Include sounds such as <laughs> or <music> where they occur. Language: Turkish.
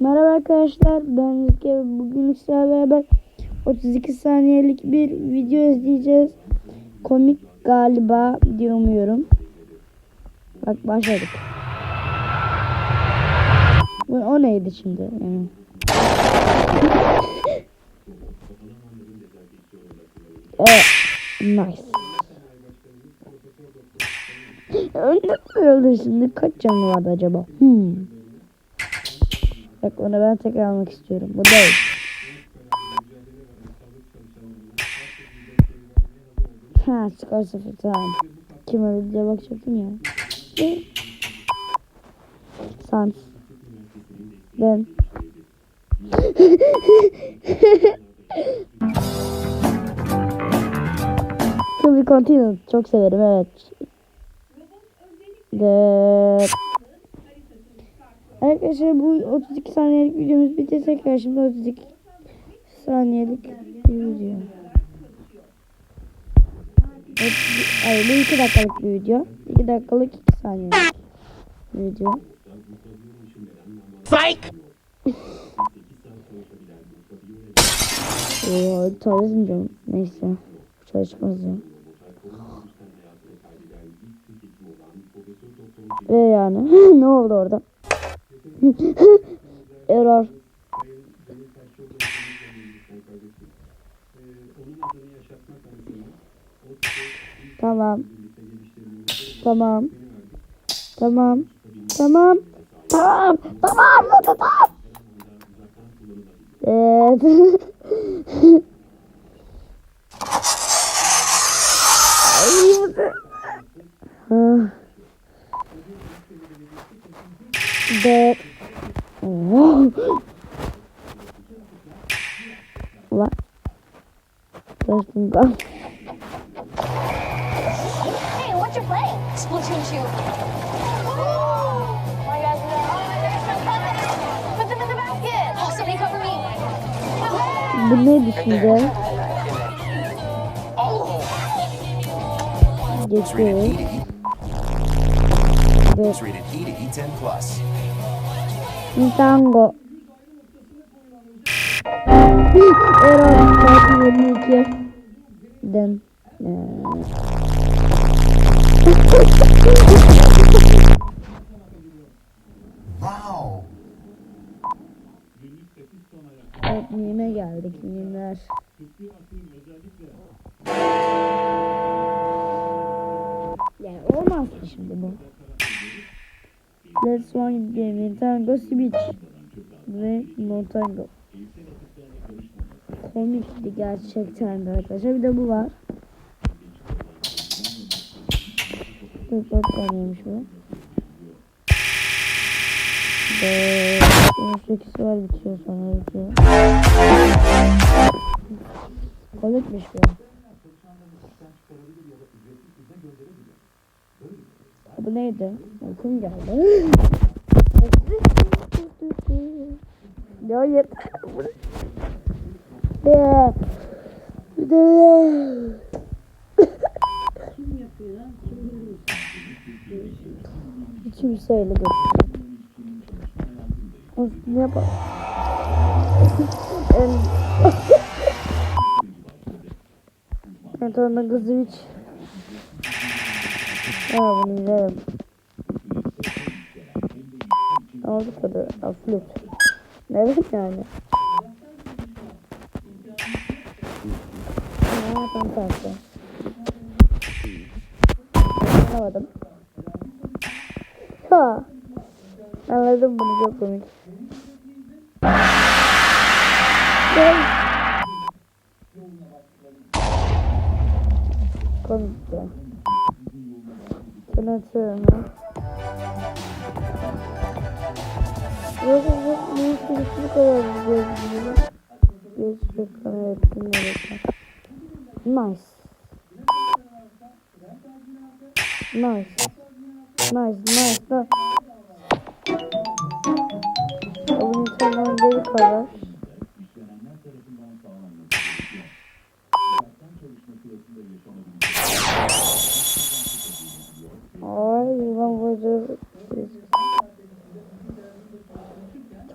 Merhaba arkadaşlar ben Rizke bugün sizlerle beraber 32 saniyelik bir video izleyeceğiz. Komik galiba diye umuyorum. Bak başladık. Bu, o neydi şimdi? Yani. <laughs> evet. Nice. Önde öldü şimdi. Kaç canı vardı acaba? Hmm. Bak onu ben tekrar almak istiyorum. Bu değil. Ha skor sıfır tamam. Kim öldü diye bakacaktım ya. Sans. Ben. <laughs> To be continued. Çok severim evet. De... Arkadaşlar bu 32 saniyelik videomuz bitti. Tekrar şimdi 32 saniyelik bir video. Hayır bu 2 dakikalık bir video. 2 dakikalık 2 saniyelik bir video. Psych! Oo, tuvalet canım? Neyse. Çalışmaz ya. Ve yani <laughs> ne oldu orada? <laughs> Error. Tamam. Tamam. Tamam. Tamam. Tamam. Tamam. Tamam. <laughs> Evet. <laughs> the Whoa. What? Where's the gun? Hey, what's your play? Splatoon 2. Put them in the basket. Oh, somebody cover me. The medicine there. Oh. Get there. Let's read it E to E10 plus. Tango. Error saat 22. Den. Wow. Evet mime geldik mimler. Let's one game Tango Switch ve No Tango. Komikti gerçekten de arkadaşlar. Bir de bu var. 44 saniyeymiş bu. Ve 18 var bitiyor sonra bitiyor. Komikmiş bu. Bu neydi? Uykum geldi. ya yeter. De. De. Kimseyle götürdüm. Of ne <laughs> Evet <laughs> onda kızı hiç. Ha bunu izlerim. Aldık tadı. Aflut. Neden yani? Ha tam tersi. Anlamadım. Ha. Anladım bunu çok komik. Komik Ben atıyorum ha. Yok yok bu sürüsü kadar gözlüğü. Gözlük kamera ettim Nice. Nice. Nice, nice, nice. Bunun insanların deli kadar.